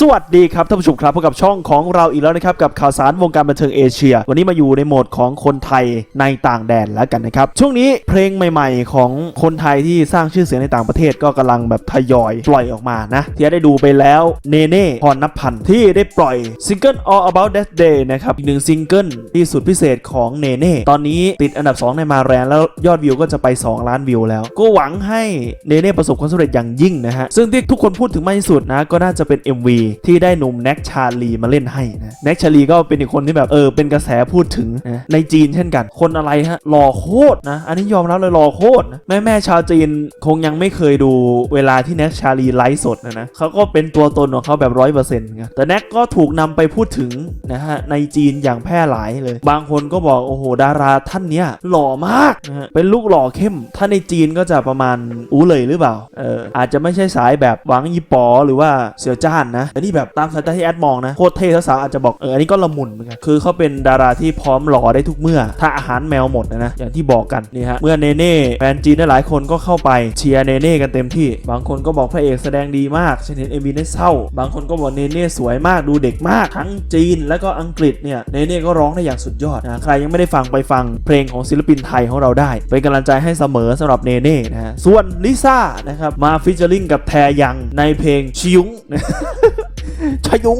สวัสดีครับท่านผู้ชมครับพบกับช่องของเราอีกแล้วนะครับกับข่าวสารวงการบันเทิงเอเชีย วันนี้มาอยู่ในโหมดของคนไทยในต่างแดนแล้วกันนะครับ ช่วงนี้เพลงใหม่ๆ ของคนไทยที่สร้างชื่อเสียงในต่างประเทศก็กำลังแบบทยอยปล่อยออกมานะ ที่ได้ดูไปแล้วเนเน่พรณพันที่ได้ปล่อยซิงเกิล All About That Day นะครับอีกหนึ่งซิงเกิลที่สุดพิเศษของเนเน่ตอนนี้ติดอันดับ 2 ในมาแรงแล้วยอดวิวก็จะไป 2 ล้านวิวแล้ว ก็หวังให้เนเน่ประสบความสำเร็จอย่างยิ่งนะฮะซึ่งที่ทุกคนพูดถึงมากที่สุดนะก็น่าจะเป็น MV ที่ได้หนุ่มแน็กชาลีมาเล่นให้นะแน็กชาลีก็เป็นอีกคนที่แบบเออเป็นกระแสพูดถึงนะในจีนเช่นกัน คนอะไรฮะหล่อโคตรนะ อันนี้ยอมรับเลยหล่อโคตรนะแม่แม่ชาวจีนคงยังไม่เคยดูเวลาที่แน็กชาลีไลฟ์สดนะนะเขาก็เป็นตัวตนของเขาแบบร้อยเปอร์เซ็นต์ไงแต่แน็กก็ถูกนำไปพูดถึงนะฮะในจีนอย่างแพร่หลายเลย บางคนก็บอกโอ้โหดาราท่านเนี้ยหล่อมากนะฮะเป็นลูกหล่อเข้ม ถ้าในจีนก็จะประมาณอู้เลยหรือเปล่าเอออาจจะไม่ใช่สายแบบหวังยี่ปอหรือว่าเสี่ยวจ้านนะแต่นี่แบบตามสายตาที่แอดมองนะโคตรเท่สาวๆอาจจะบอกเอออันนี้ก็ละมุนเหมือนกันคือเขาเป็นดาราที่พร้อมหล่อได้ทุกเมื่อ ถ้าอาหารแมวหมดนะนะอย่างที่บอกกันนี่ฮะเมื่อเนเน่แฟนจีนหลายคนก็เข้าไปเชียร์เนเน่กันเต็มที่ บางคนก็บอกพระเอกแสดงดีมากฉันเห็นเอ็มวีได้เศร้า บางคนก็บอกเนเน่สวยมากดูเด็กมากทั้งจีนและก็อังกฤษเนี่ยเนเน่ก็ร้องได้อย่างสุดยอดนะใครยังไม่ได้ฟังไปฟังเพลงของศิลปินไทยของเราได้เป็นกำลังใจให้เสมอสำหรับเนเน่นะฮะส่วนลิซ่านะครับมาฟิชเชอร์ลิงกับแทยังในเพลงชิยุง ยุง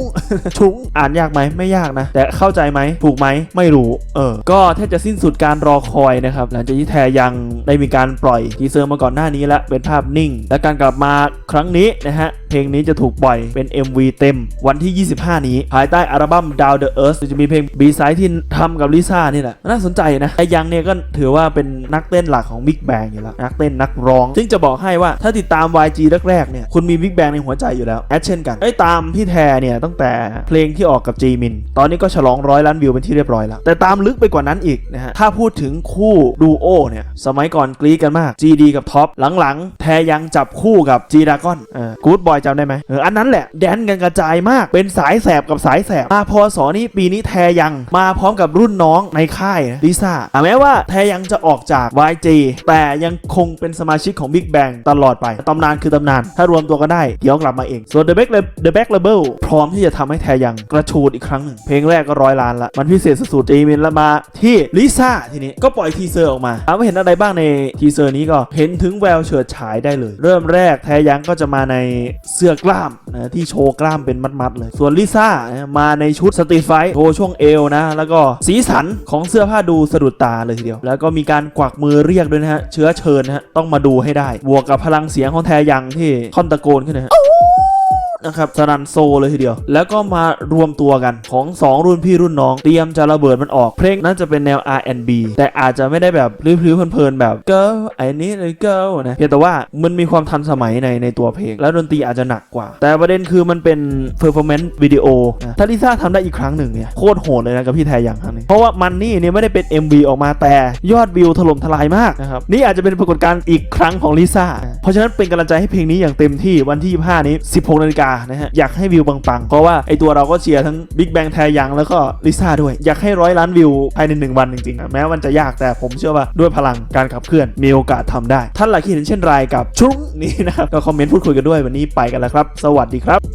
ชุงอ่านยากไหมไม่ยากนะ แต่เข้าใจไหมถูกไหมไม่รู้เออก็แทบจะสิ้นสุดการรอคอยนะครับหลังจากที่แทยังได้มีการปล่อยทีเซอร์มาก่อนหน้านี้แล้วเป็นภาพนิ่ง และการกลับมาครั้งนี้นะฮะเพลงนี้จะถูกปล่อยเป็น MV เต็มวันที่ 25 นี้ ภายใต้อัลบั้ม Down the Earth จะมีเพลง B-side ที่ทำกับลิซ่านี่แหละน่าสนใจนะไอ้ยังเนี่ยก็ถือว่าเป็นนักเต้นหลักของ Big Bang อยู่แล้วนักเต้นนักร้อง ซึ่งจะบอกให้ว่าถ้าติดตาม YG แรกๆเนี่ยคุณมี Big Bang ในหัวใจอยู่แล้วแอดเช่นกันไอ้ตามพี่แทเนี่ยตั้งแต่เพลงที่ออกกับจีมิน ตอนนี้ก็ฉลองร้อยล้านวิวเป็นที่เรียบร้อยแล้ว แต่ตามลึกไปกว่านั้นอีกนะฮะ ถ้าพูดถึงคู่ดูโอเนี่ย สมัยก่อนกรีดกันมาก GD กับท็อป หลังๆ แทยังจับคู่กับ G d r a g o n เออกู๊ดบอยจำได้ไหมเอออันนั้นแหละแดนกันกระจายมากเป็นสายแสบกับสายแสบมาพอสอนี้ปีนี้แทยังมาพร้อมกับรุ่นน้องในค่ายลิซ่าอแม้ว่าแทยังจะออกจาก YG แต่ยังคงเป็นสมาชิกของ Big Bang ตลอดไปตำนานคือตำนาน ถ้ารวมตัวกันได้ เดี๋ยวกลับมาเองส่วน The Back The Back Label พร้อมที่จะทำให้แทยังกระชูดอีกครั้งหนึ่ง เพลงแรกก็ร้อยล้านละมันพิเศษสุดๆจีมินล้วมาที่ลิซ่าทีนี้ก็ปล่อยทีเซอร์ออกมาถามว่าเห็นอะไรบ้างในทีเซอร์นี้ก็เห็นถึงแววเฉิดฉายได้เลย เริ่มแรกแทยังก็จะมาในเสื้อกล้ามนะที่โชว์กล้ามเป็นมัดๆเลย ส่วนลิซ่านะมาในชุดสตรีทไฟท์โชว์ช่วงเอวนะ แล้วก็สีสันของเสื้อผ้าดูสะดุดตาเลยทีเดียว แล้วก็มีการกวักมือเรียกด้วยนะฮะเชื้อเชิญนะฮะต้องมาดูให้ได้บวกกับพลังเสียงของแทยังที่ค่อนตะโกนขึ้นนะฮะ นะครับสนันโซเลยทีเดียว แล้วก็มารวมตัวกันของ 2 รุ่นพี่รุ่นน้อง เตรียมจะระเบิดมันออกเพลงน่าจะเป็นแนว R&B แต่อาจจะไม่ได้แบบพลิ้วๆเพลินๆแบบ girl I need a girl นะเพียงแต่ว่ามันมีความทันสมัยในในตัวเพลง แล้วดนตรีอาจจะหนักกว่า แต่ประเด็นคือมันเป็น performance วิดีโอนะถ้าลิซ่าทำได้อีกครั้งหนึ่งเนี่ยโคตรโหดเลยนะกับพี่แทยังครั้งนี้เพราะว่ามันนี่เนี่ยไม่ได้เป็น MV ออกมาแต่ยอดวิวถล่มทลายมากนะครับนี่อาจจะเป็นปรากฏการณ์อีกครั้งของลิซ่าเพราะฉะนั้นเป็นกำลังใจให้เพลงนี้อย่างเต็มที่วันที่25นี้ 16นาฬิกานะฮะอยากให้วิวปังๆเพราะว่าไอตัวเราก็เชียร์ทั้งบิ๊กแบงแทยังแล้วก็ลิซ่าด้วย อยากให้ร้อยล้านวิวภายใน 1 วันจริงๆแม้มันจะยากแต่ผมเชื่อว่าด้วยพลังการขับเคลื่อนมีโอกาสทำได้ ท่านหลักคิดเห็นเช่นไรกับชุ้งนี้นะครับก็คอมเมนต์พูดคุยกันด้วยวันนี้ไปกันแล้วครับ สวัสดีครับ